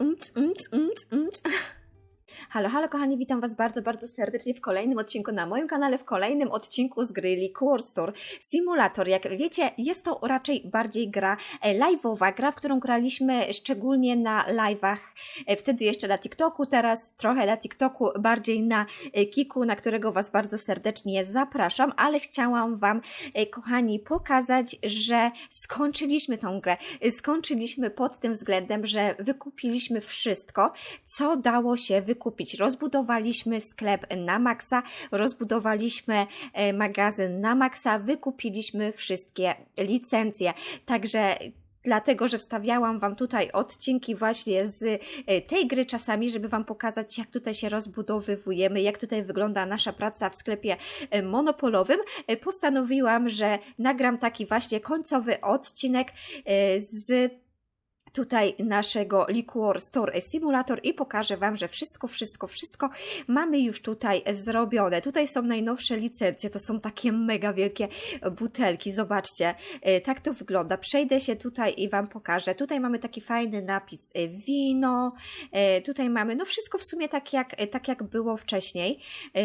Umc, umc, umc, umc. Halo, halo kochani, witam Was bardzo, bardzo serdecznie w kolejnym odcinku na moim kanale, w kolejnym odcinku z gry Liquor Store Simulator. Jak wiecie, jest to raczej bardziej gra e, live'owa, gra, w którą graliśmy szczególnie na live'ach, e, wtedy jeszcze na TikToku, teraz trochę na TikToku, bardziej na e, Kiku, na którego Was bardzo serdecznie zapraszam, ale chciałam Wam, kochani, pokazać, że skończyliśmy tą grę. Skończyliśmy pod tym względem, że wykupiliśmy wszystko, co dało się wykupić. Rozbudowaliśmy sklep na maksa, rozbudowaliśmy e, magazyn na maksa, wykupiliśmy wszystkie licencje. Także dlatego, że wstawiałam Wam tutaj odcinki właśnie z e, tej gry czasami, żeby Wam pokazać, jak tutaj się rozbudowywujemy, jak tutaj wygląda nasza praca w sklepie e, monopolowym, postanowiłam, że nagram taki właśnie końcowy odcinek z tutaj naszego Liquor Store Simulator i pokażę Wam, że wszystko, wszystko, wszystko mamy już tutaj zrobione. Tutaj są najnowsze licencje, to są takie mega wielkie butelki, zobaczcie, e, tak to wygląda. Przejdę się tutaj i Wam pokażę. Tutaj mamy taki fajny napis e, wino, e, tutaj mamy, no wszystko w sumie tak jak, tak jak było wcześniej.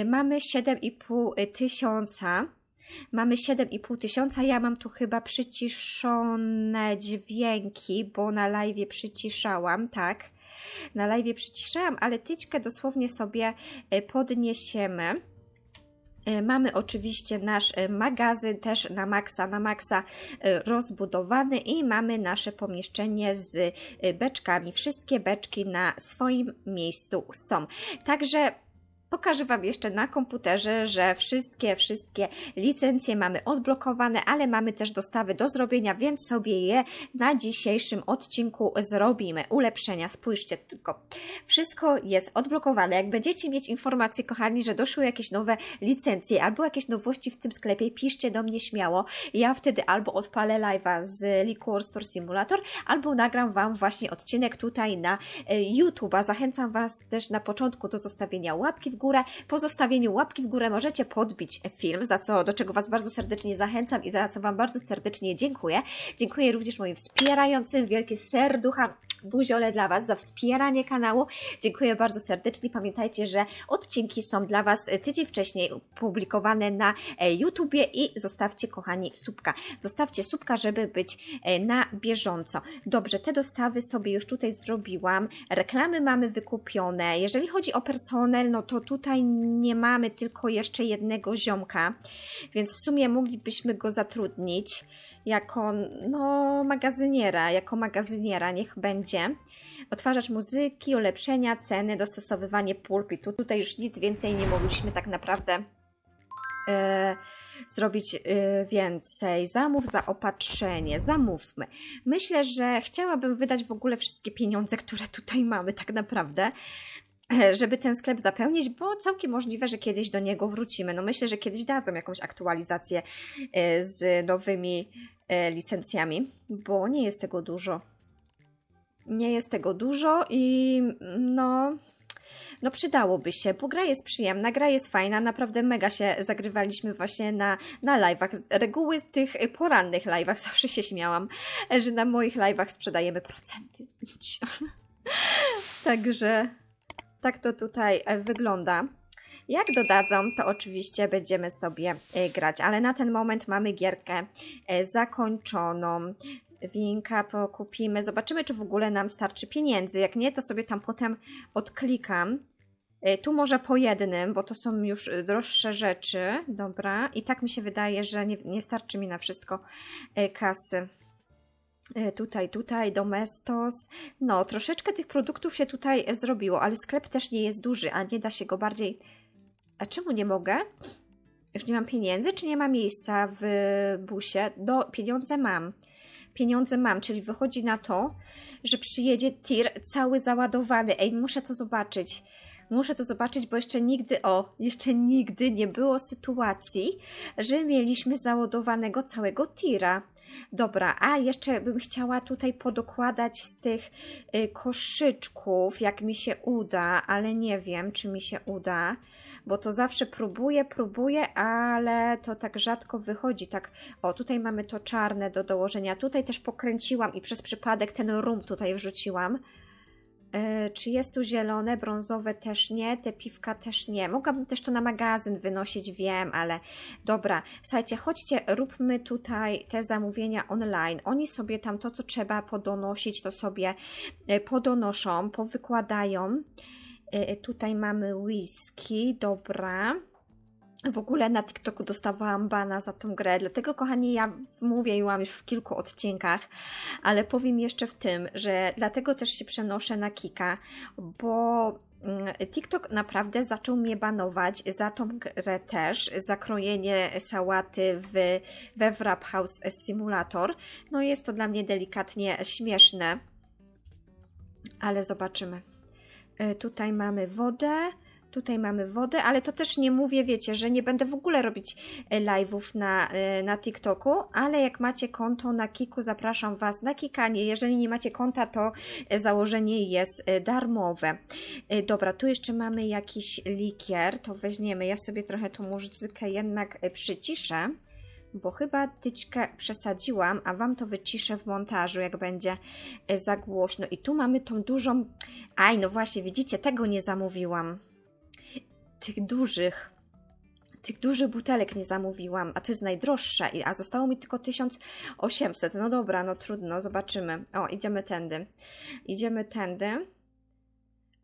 Mamy 7,5 tysiąca. Mamy 7,5 tysiąca. Ja mam tu chyba przyciszone dźwięki, bo na live przyciszałam, tak. Na live przyciszałam, ale tyczkę dosłownie sobie e, podniesiemy. E, Mamy oczywiście nasz e, magazyn też na maksa, na maksa rozbudowany i mamy nasze pomieszczenie z beczkami. Wszystkie beczki na swoim miejscu są. Także Pokażę Wam jeszcze na komputerze, że wszystkie, wszystkie licencje mamy odblokowane, ale mamy też dostawy do zrobienia, więc sobie je na dzisiejszym odcinku zrobimy. Ulepszenia, spójrzcie tylko. Wszystko jest odblokowane. Jak będziecie mieć informacje, kochani, że doszły jakieś nowe licencje albo jakieś nowości w tym sklepie, piszcie do mnie śmiało. Ja wtedy albo odpalę live'a z Liquor Store Simulator, albo nagram Wam właśnie odcinek tutaj na e, YouTube'a. Zachęcam Was też na początku do zostawienia łapki w górę. Po zostawieniu łapki w górę możecie podbić film, za co, do czego Was bardzo serdecznie zachęcam i za co Wam bardzo serdecznie dziękuję. Dziękuję również moim wspierającym, wielkie serducha, buziole dla Was za wspieranie kanału. Dziękuję bardzo serdecznie. Pamiętajcie, że odcinki są dla Was tydzień wcześniej publikowane na e, YouTubie i zostawcie, kochani, subka. Zostawcie subka, żeby być e, na bieżąco. Dobrze, te dostawy sobie już tutaj zrobiłam. Reklamy mamy wykupione. Jeżeli chodzi o personel, no to tutaj nie mamy tylko jeszcze jednego ziomka, więc w sumie moglibyśmy go zatrudnić jako no, magazyniera, jako magazyniera niech będzie. Odtwarzacz muzyki, ulepszenia, ceny, dostosowywanie pulpitu. Tutaj już nic więcej nie mogliśmy tak naprawdę e, zrobić e, więcej. Zamów zaopatrzenie, zamówmy. Myślę, że chciałabym wydać w ogóle wszystkie pieniądze, które tutaj mamy tak naprawdę żeby ten sklep zapełnić, bo całkiem możliwe, że kiedyś do niego wrócimy. No myślę, że kiedyś dadzą jakąś aktualizację e, z nowymi e, licencjami, bo nie jest tego dużo. Nie jest tego dużo i no, no przydałoby się, bo gra jest przyjemna, gra jest fajna, naprawdę mega się zagrywaliśmy właśnie na, na live'ach. Reguły tych porannych live'ach, zawsze się śmiałam, że na moich live'ach sprzedajemy procenty. Także tak to tutaj e, wygląda. Jak dodadzą, to oczywiście będziemy sobie e, grać, ale na ten moment mamy gierkę e, zakończoną. Winka pokupimy. Zobaczymy, czy w ogóle nam starczy pieniędzy. Jak nie, to sobie tam potem odklikam. Tu może po jednym, bo to są już droższe rzeczy. Dobra. I tak mi się wydaje, że nie, nie starczy mi na wszystko kasy. E, Tutaj, tutaj, Domestos. No, troszeczkę tych produktów się tutaj zrobiło, ale sklep też nie jest duży, a nie da się go bardziej. A czemu nie mogę? Już nie mam pieniędzy, czy nie ma miejsca w busie? Do pieniądze mam. Pieniądze mam, czyli wychodzi na to, że przyjedzie tir cały załadowany. Ej, muszę to zobaczyć. Muszę to zobaczyć, bo jeszcze nigdy, o, jeszcze nigdy nie było sytuacji, że mieliśmy załadowanego całego tira. Dobra, a jeszcze bym chciała tutaj podokładać z tych y, koszyczków, jak mi się uda, ale nie wiem, czy mi się uda, bo to zawsze próbuję, próbuję, ale to tak rzadko wychodzi. Tak, o, tutaj mamy to czarne do dołożenia. Tutaj też pokręciłam i przez przypadek ten rum tutaj wrzuciłam. E, Czy jest tu zielone, brązowe też nie, te piwka też nie. Mogłabym też to na magazyn wynosić, wiem, ale dobra. Słuchajcie, chodźcie, róbmy tutaj te zamówienia online. Oni sobie tam to, co trzeba podonosić, to sobie e, podonoszą, powykładają. E, Tutaj mamy whisky, dobra. W ogóle na TikToku dostawałam bana za tą grę, dlatego kochani, ja mówiłam już w kilku odcinkach, ale powiem jeszcze w tym, że dlatego też się przenoszę na Kika, bo mm, TikTok naprawdę zaczął mnie banować za tą grę też, za krojenie sałaty w, we Wrap House Simulator. No jest to dla mnie delikatnie śmieszne, ale zobaczymy. Y, Tutaj mamy wodę. Tutaj mamy wodę, ale to też nie mówię, wiecie, że nie będę w ogóle robić e, live'ów na, e, na TikToku, ale jak macie konto na Kiku, zapraszam Was na kikanie. Jeżeli nie macie konta, to e, założenie jest darmowe. Dobra, tu jeszcze mamy jakiś likier, to weźmiemy. Ja sobie trochę tą muzykę jednak przyciszę, bo chyba tyczkę przesadziłam, a Wam to wyciszę w montażu, jak będzie za głośno. I tu mamy tą dużą... Aj, no właśnie, widzicie, tego nie zamówiłam tych dużych, tych dużych butelek nie zamówiłam, a to jest najdroższa, a zostało mi tylko 1800. No dobra, no trudno, zobaczymy. O, idziemy tędy. Idziemy tędy.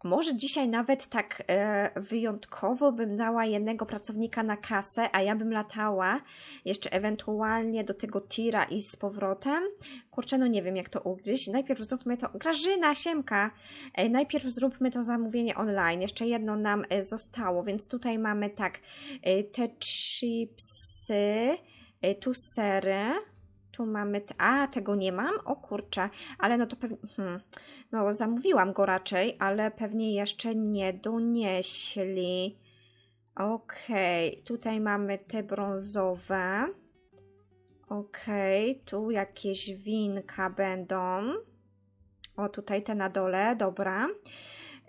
Może dzisiaj nawet tak e, wyjątkowo bym dała jednego pracownika na kasę, a ja bym latała jeszcze ewentualnie do tego tira i z powrotem. Kurczę, no nie wiem jak to ugryźć. Najpierw zróbmy to. Grażyna, Siemka! E, Najpierw zróbmy to zamówienie online. Jeszcze jedno nam e, zostało, więc tutaj mamy tak, e, te chipsy, e, tu sery, tu mamy, a tego nie mam? O kurczę, ale no to pewnie, hmm, no zamówiłam go raczej, ale pewnie jeszcze nie donieśli. Okej, tutaj mamy te brązowe. Okej, tu jakieś winka będą. O, tutaj te na dole, dobra.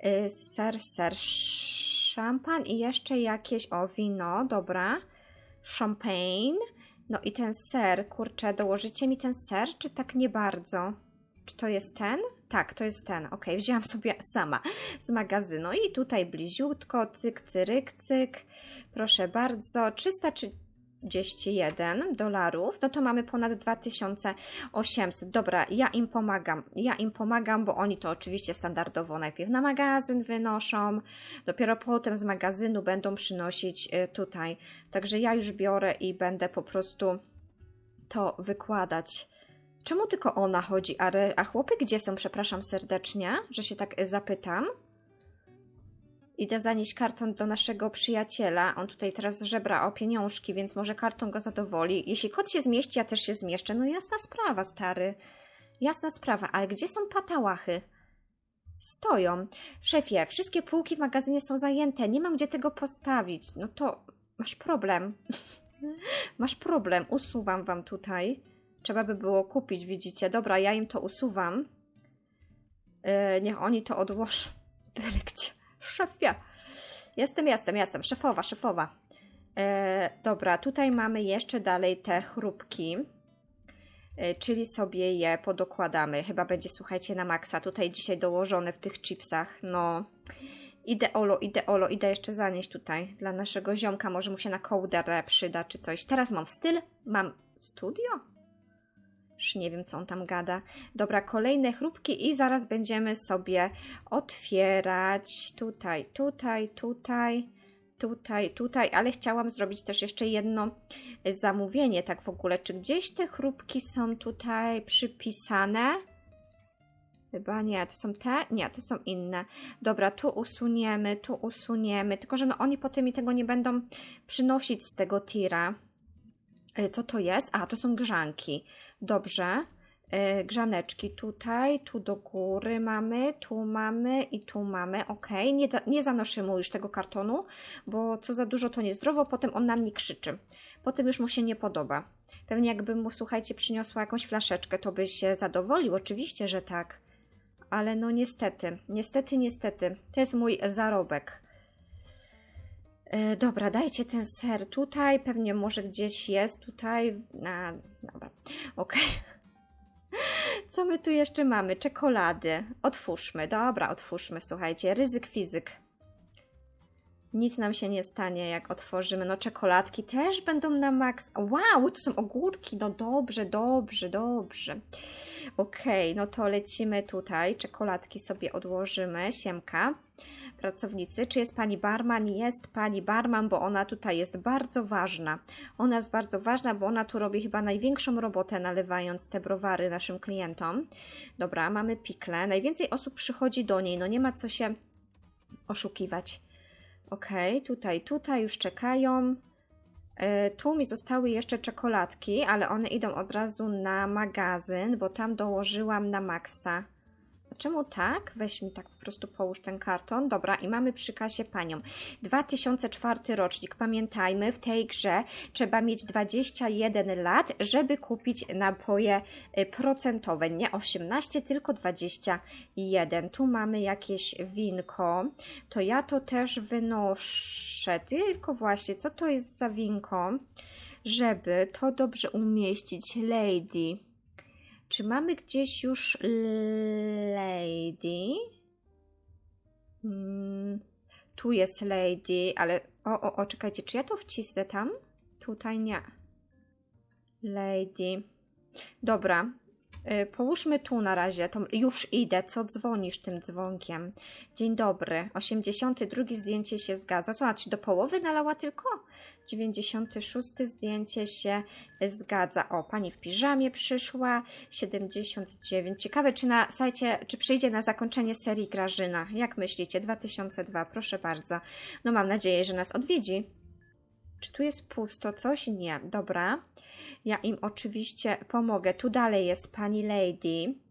Y, Ser, ser, szampan i jeszcze jakieś, o, wino, dobra. Champagne. No i ten ser, kurczę, dołożycie mi ten ser, czy tak nie bardzo? Czy to jest ten? Tak, to jest ten. Ok, wzięłam sobie sama z magazynu. I tutaj bliziutko, cyk, cyryk, cyk. Proszę bardzo, 331 dolarów. No to mamy ponad 2800. Dobra, ja im pomagam. Ja im pomagam, bo oni to oczywiście standardowo najpierw na magazyn wynoszą, dopiero potem z magazynu będą przynosić y, tutaj. Także ja już biorę i będę po prostu to wykładać. Czemu tylko ona chodzi, a, a chłopy gdzie są? Przepraszam serdecznie, że się tak y, zapytam. Idę zanieść karton do naszego przyjaciela. On tutaj teraz żebra o pieniążki, więc może karton go zadowoli. Jeśli kot się zmieści, ja też się zmieszczę. No jasna sprawa, stary. Jasna sprawa, ale gdzie są patałachy? Stoją. Szefie, wszystkie półki w magazynie są zajęte. Nie mam gdzie tego postawić. No to masz problem. masz problem. Usuwam wam tutaj. Trzeba by było kupić, widzicie. Dobra, ja im to usuwam. Yy, niech oni to odłożą. Byle gdzie. Szefie. Jestem, jestem, jestem. Szefowa, szefowa. E, dobra, tutaj mamy jeszcze dalej te chrupki, e, czyli sobie je podokładamy. Chyba będzie, słuchajcie, na maksa. Tutaj dzisiaj dołożone w tych chipsach. No, ideolo, ideolo. Idę jeszcze zanieść tutaj dla naszego ziomka. Może mu się na kołderę przyda czy coś. Teraz mam styl, mam studio. Już nie wiem, co on tam gada. Dobra, kolejne chrupki i zaraz będziemy sobie otwierać tutaj, tutaj, tutaj, tutaj, tutaj, ale chciałam zrobić też jeszcze jedno zamówienie, tak w ogóle. Czy gdzieś te chrupki są tutaj przypisane? Chyba nie, to są te? Nie, to są inne. Dobra, tu usuniemy, tu usuniemy, tylko że no oni potem mi tego nie będą przynosić z tego tira. Y, Co to jest? A, to są grzanki. Dobrze. E, Grzaneczki tutaj, tu do góry mamy, tu mamy i tu mamy. Ok, nie, nie zanoszę mu już tego kartonu, bo co za dużo to niezdrowo, potem on na mnie krzyczy. Potem już mu się nie podoba. Pewnie jakbym mu, słuchajcie, przyniosła jakąś flaszeczkę, to by się zadowolił. Oczywiście, że tak. Ale no niestety, niestety, niestety. To jest mój zarobek. E, dobra, dajcie ten ser tutaj. Pewnie może gdzieś jest tutaj. A, dobra, okej. Co my tu jeszcze mamy? Czekolady. Otwórzmy. Dobra, otwórzmy, słuchajcie. Ryzyk fizyk. Nic nam się nie stanie, jak otworzymy. No, czekoladki też będą na maks. Wow, to są ogórki. No dobrze, dobrze, dobrze. Okej, no to lecimy tutaj. Czekoladki sobie odłożymy. Siemka. Pracownicy, czy jest pani barman? Jest pani barman, bo ona tutaj jest bardzo ważna. Ona jest bardzo ważna, bo ona tu robi chyba największą robotę, nalewając te browary naszym klientom. Dobra, mamy pikle. Najwięcej osób przychodzi do niej, no nie ma co się oszukiwać. Okej, tutaj, tutaj już czekają. E, Tu mi zostały jeszcze czekoladki, ale one idą od razu na magazyn, bo tam dołożyłam na maksa. Czemu tak? Weź mi tak po prostu połóż ten karton. Dobra, i mamy przy kasie panią. 2004 rocznik. Pamiętajmy, w tej grze trzeba mieć 21 lat, żeby kupić napoje y, procentowe. Nie 18, tylko 21. Tu mamy jakieś winko. To ja to też wynoszę. Tylko właśnie, co to jest za winko? Żeby to dobrze umieścić, lady. Czy mamy gdzieś już lady? Mm, tu jest lady, ale. O, o, o, czekajcie, czy ja to wcisnę tam? Tutaj nie. Lady. Dobra. Y, Połóżmy tu na razie. To już idę. Co dzwonisz tym dzwonkiem? Dzień dobry. 82 zdjęcie się zgadza. A ci do połowy nalała tylko? 96 zdjęcie się zgadza. O, pani w piżamie przyszła. 79. Ciekawe, czy na sajcie, czy przyjdzie na zakończenie serii Grażyna. Jak myślicie? 2002. Proszę bardzo. No mam nadzieję, że nas odwiedzi. Czy tu jest pusto coś? Nie. Dobra. Ja im oczywiście pomogę. Tu dalej jest pani Lady.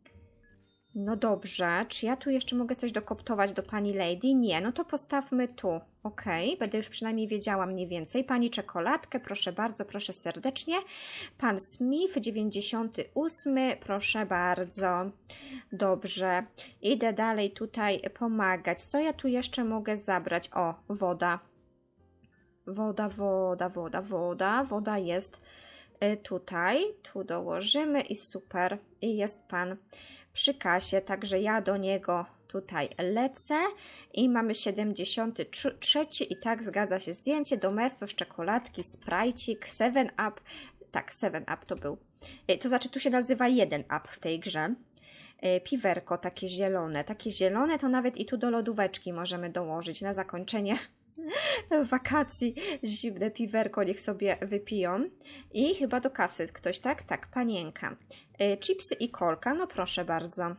No dobrze. Czy ja tu jeszcze mogę coś dokoptować do pani Lady? Nie. No to postawmy tu. Ok. Będę już przynajmniej wiedziała mniej więcej. Pani czekoladkę, proszę bardzo, proszę serdecznie. Pan Smith, 98. Proszę bardzo. Dobrze. Idę dalej tutaj pomagać. Co ja tu jeszcze mogę zabrać? O, woda. Woda, woda, woda, woda. Woda jest tutaj. Tu dołożymy i super. I jest pan przy kasie, także ja do niego tutaj lecę i mamy 73 i tak zgadza się zdjęcie. Domestos, czekoladki, sprajcik, 7 up. Tak, 7 up to był. Y, To znaczy tu się nazywa 1 up w tej grze. Y, Piwerko takie zielone. Takie zielone to nawet i tu do lodóweczki możemy dołożyć na zakończenie wakacji. Zimne piwerko niech sobie wypiją. I chyba do kasy ktoś, tak? Tak, panienka. Y, Chipsy i kolka, no proszę bardzo.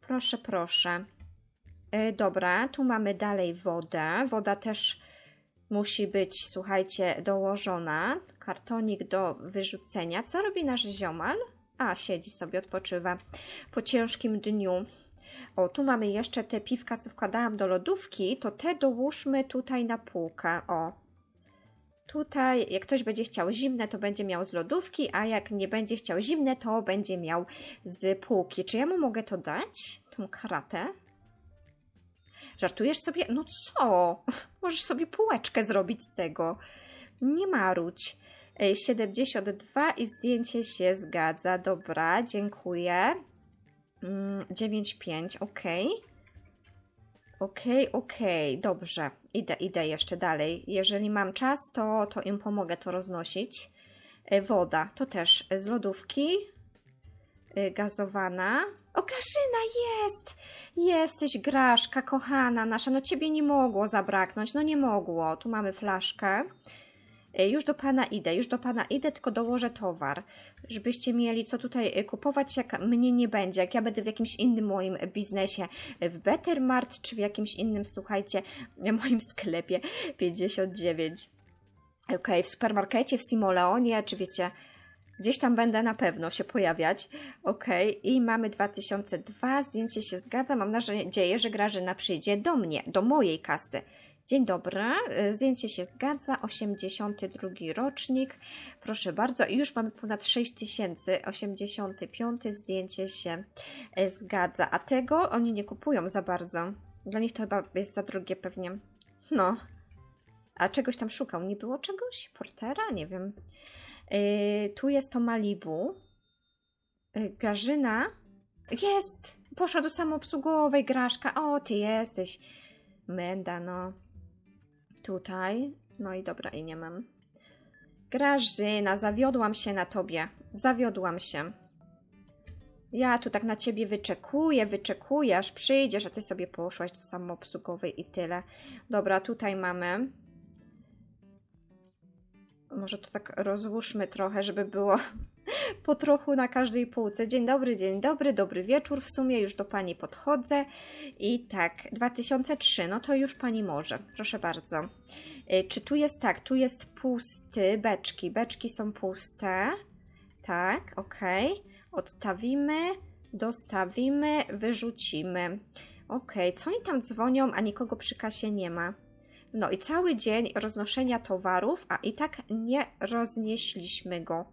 Proszę, proszę. Y, Dobra, tu mamy dalej wodę. Woda też musi być, słuchajcie, dołożona. Kartonik do wyrzucenia. Co robi nasz ziomal? A, siedzi sobie, odpoczywa po ciężkim dniu. O, tu mamy jeszcze te piwka, co wkładałam do lodówki, to te dołóżmy tutaj na półkę. O. Tutaj, jak ktoś będzie chciał zimne, to będzie miał z lodówki, a jak nie będzie chciał zimne, to będzie miał z półki. Czy ja mu mogę to dać? Tą karatę? Żartujesz sobie? No co? Możesz sobie półeczkę zrobić z tego. Nie marudź. Ej, 72 i zdjęcie się zgadza. Dobra, dziękuję. Mm, 9,5, ok. Ok, ok, dobrze. Idę, idę jeszcze dalej. Jeżeli mam czas, to, to im pomogę to roznosić. E, Woda, to też z lodówki. E, Gazowana. O, Grażyna, jest! Jesteś, Graszka, kochana nasza. No ciebie nie mogło zabraknąć, no nie mogło. Tu mamy flaszkę. E, Już do Pana idę, już do Pana idę, tylko dołożę towar, żebyście mieli co tutaj e, kupować, jak mnie nie będzie, jak ja będę w jakimś innym moim biznesie, e, w Bettermart, czy w jakimś innym, słuchajcie, moim sklepie 59. Okej, w supermarkecie, w Simoleonie, czy wiecie, gdzieś tam będę na pewno się pojawiać. Okej, i mamy 2002, zdjęcie się zgadza, mam nadzieję, że Grażyna przyjdzie do mnie, do mojej kasy. Dzień dobry, y, zdjęcie się zgadza, 82 rocznik, proszę bardzo i już mamy ponad 6000, 85 zdjęcie się y, zgadza, a tego oni nie kupują za bardzo, dla nich to chyba jest za drogie pewnie, no, a czegoś tam szukał, nie było czegoś? Portera? Nie wiem. Yy, tu jest to Malibu, Y, Grażyna? Jest! Poszła do samoobsługowej, Graszka. O, ty jesteś. Menda, no. Tutaj. No i dobra, i nie mam. Grażyna, zawiodłam się na tobie. Zawiodłam się. Ja tu tak na ciebie wyczekuję, wyczekuję, aż przyjdziesz, a ty sobie poszłaś do samoobsługowej i tyle. Dobra, tutaj mamy. Może to tak rozłóżmy trochę, żeby było po trochu na każdej półce. Dzień dobry, dzień dobry, dobry wieczór. W sumie już do pani podchodzę. I tak, 2003, no to już pani może. Proszę bardzo. Y, Czy tu jest tak? Tu jest pusty, beczki. Beczki są puste. Tak, ok. Odstawimy, dostawimy, wyrzucimy. Ok, co oni tam dzwonią, a nikogo przy kasie nie ma? No i cały dzień roznoszenia towarów, a i tak nie roznieśliśmy go.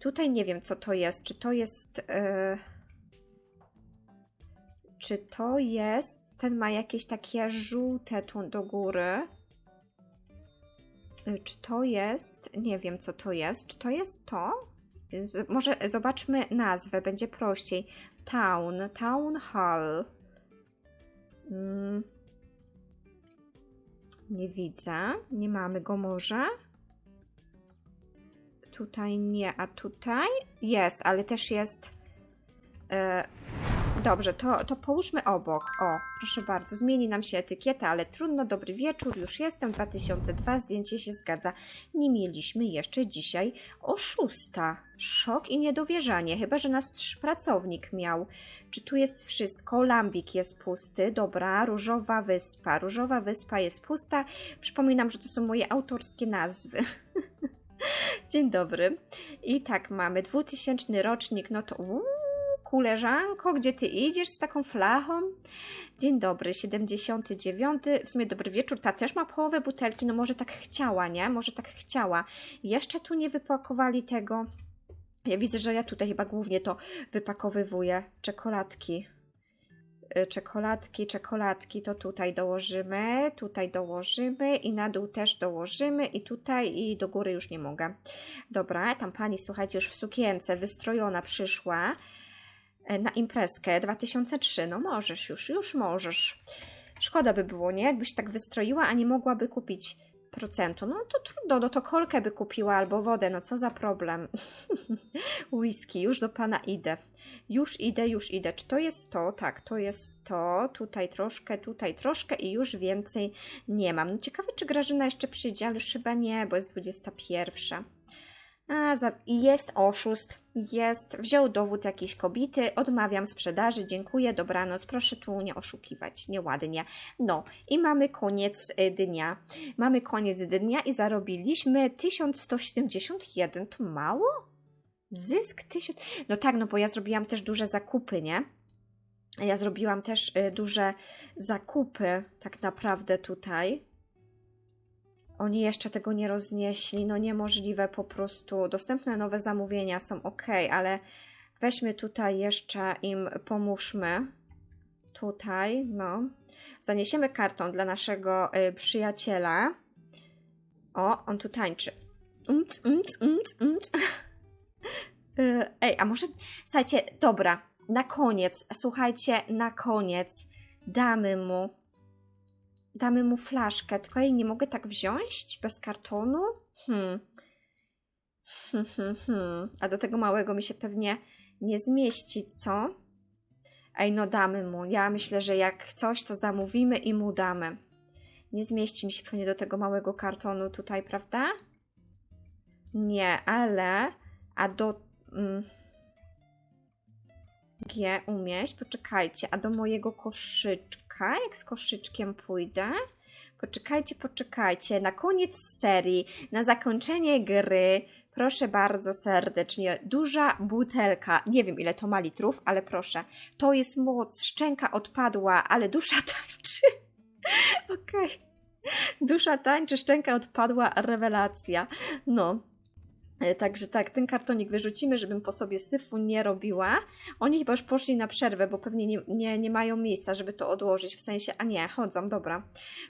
Tutaj nie wiem, co to jest. Czy to jest. e, Czy to jest. Ten ma jakieś takie żółte tu do góry. E, Czy to jest. Nie wiem, co to jest. Czy to jest to? Z- Może zobaczmy nazwę, będzie prościej. Town, Town Hall. Mm. Nie widzę. Nie mamy go może. Tutaj nie, a tutaj jest, ale też jest. E, dobrze, to, to połóżmy obok. O, proszę bardzo, zmieni nam się etykieta, ale trudno. Dobry wieczór, już jestem. 2002, zdjęcie się zgadza. Nie mieliśmy jeszcze dzisiaj oszusta. Szok i niedowierzanie, chyba że nasz pracownik miał. Czy tu jest wszystko? Lambik jest pusty. Dobra, Różowa Wyspa. Różowa Wyspa jest pusta. Przypominam, że to są moje autorskie nazwy. Dzień dobry. I tak mamy 2000 rocznik, no to uuu, koleżanko, gdzie ty idziesz z taką flachą? Dzień dobry, 79. W sumie dobry wieczór. Ta też ma połowę butelki, no może tak chciała, nie? Może tak chciała. Jeszcze tu nie wypakowali tego. Ja widzę, że ja tutaj chyba głównie to wypakowywuję. Czekoladki. Y, Czekoladki, czekoladki to tutaj dołożymy, tutaj dołożymy i na dół też dołożymy i tutaj i do góry już nie mogę. Dobra, tam pani, słuchajcie, już w sukience wystrojona przyszła e, na imprezkę 2003. No możesz już, już możesz. Szkoda by było, nie? Jakbyś tak wystroiła, a nie mogłaby kupić procentu. No to trudno, no to kolkę by kupiła albo wodę, no co za problem. Whisky, już do pana idę. Już idę, już idę. Czy to jest to? Tak, to jest to. Tutaj troszkę, tutaj troszkę i już więcej nie mam. No ciekawe, czy Grażyna jeszcze przyjdzie, ale już chyba nie, bo jest 21. A, za... Jest oszust, jest. Wziął dowód jakiejś kobiety, odmawiam sprzedaży, dziękuję, dobranoc, proszę tu nie oszukiwać, nieładnie. No i mamy koniec y, dnia. Mamy koniec dnia i zarobiliśmy 1171. To mało? Zysk 1000. No tak, no bo ja zrobiłam też duże zakupy, nie? Ja zrobiłam też y, duże zakupy, tak naprawdę tutaj. Oni jeszcze tego nie roznieśli, no niemożliwe po prostu. Dostępne nowe zamówienia są ok, ale weźmy tutaj jeszcze im, pomóżmy. Tutaj, no. Zaniesiemy kartą dla naszego y, przyjaciela. O, on tu tańczy. Umc, umc, umc, umc. Y, Ej, a może. Słuchajcie, dobra, na koniec, słuchajcie, na koniec damy mu. Damy mu flaszkę, tylko jej nie mogę tak wziąć bez kartonu? Hmm. Hmm, hmm, hmm. A do tego małego mi się pewnie nie zmieści, co? Ej, no damy mu. Ja myślę, że jak coś, to zamówimy i mu damy. Nie zmieści mi się pewnie do tego małego kartonu tutaj, prawda? Nie, ale. A do. Mm, G umieść. Poczekajcie, a do mojego koszyczka, jak z koszyczkiem pójdę. Poczekajcie, poczekajcie. Na koniec serii, na zakończenie gry, proszę bardzo serdecznie, duża butelka. Nie wiem, ile to ma litrów, ale proszę. To jest moc, szczęka odpadła, ale dusza tańczy. Okej. Dusza tańczy, szczęka odpadła, rewelacja. No. E, Także tak, ten kartonik wyrzucimy, żebym po sobie syfu nie robiła. Oni chyba już poszli na przerwę, bo pewnie nie, nie, nie mają miejsca, żeby to odłożyć. W sensie, a nie, chodzą, dobra.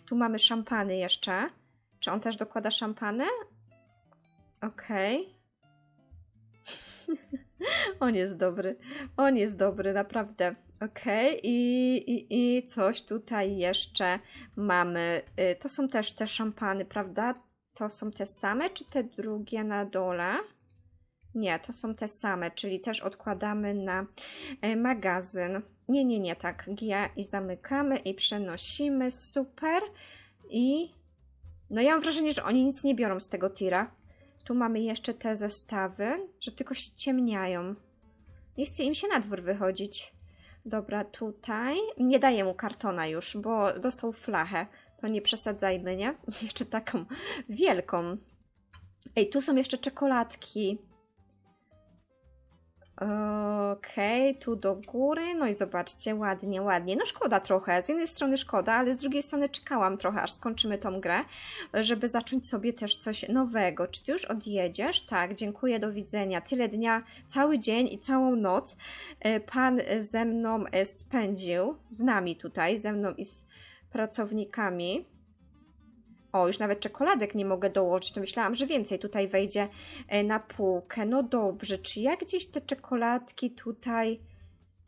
Tu mamy szampany jeszcze. Czy on też dokłada szampany? Okej. On jest dobry. On jest dobry, naprawdę. Okej, i, i, i coś tutaj jeszcze mamy. Y, To są też te szampany, prawda? To są te same, czy te drugie na dole? Nie, to są te same, czyli też odkładamy na e, magazyn. Nie, nie, nie, tak. G i zamykamy i przenosimy. Super. I no ja mam wrażenie, że oni nic nie biorą z tego tira. Tu mamy jeszcze te zestawy, że tylko się ciemniają. Nie chce im się na dwór wychodzić. Dobra, tutaj. Nie daję mu kartona już, bo dostał flachę. To nie przesadzajmy, nie? Jeszcze taką wielką. Ej, tu są jeszcze czekoladki. Okej, tu do góry. No i zobaczcie, ładnie, ładnie. No szkoda trochę. Z jednej strony szkoda, ale z drugiej strony czekałam trochę, aż skończymy tą grę, żeby zacząć sobie też coś nowego. Czy ty już odjedziesz? Tak, dziękuję, do widzenia. Tyle dnia, cały dzień i całą noc e, pan ze mną e, spędził, z nami tutaj, ze mną i z pracownikami. O, już nawet czekoladek nie mogę dołożyć, to myślałam, że więcej tutaj wejdzie e, na półkę. No dobrze, czy ja gdzieś te czekoladki tutaj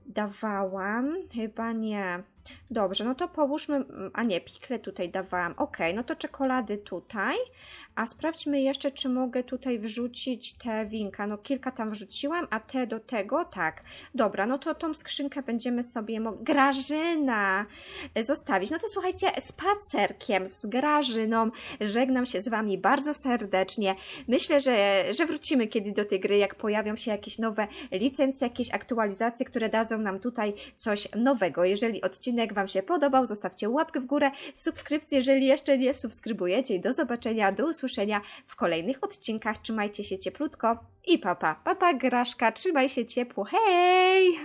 dawałam? Chyba nie. Dobrze, no to połóżmy, a nie, pikle tutaj dawałam. Ok, no to czekolady tutaj. A sprawdźmy jeszcze, czy mogę tutaj wrzucić te winka. No kilka tam wrzuciłam, a te do tego, tak. Dobra, no to tą skrzynkę będziemy sobie, Grażyna, e, zostawić. No to słuchajcie, spacerkiem z Grażyną żegnam się z Wami bardzo serdecznie. Myślę, że, że wrócimy kiedy do tej gry, jak pojawią się jakieś nowe licencje, jakieś aktualizacje, które dadzą nam tutaj coś nowego. Jeżeli odcinek Wam się podobał, zostawcie łapkę w górę, subskrypcję, jeżeli jeszcze nie subskrybujecie do zobaczenia, do usłyszenia w kolejnych odcinkach. Trzymajcie się cieplutko i papa, papa Graszka, trzymaj się ciepło, hej!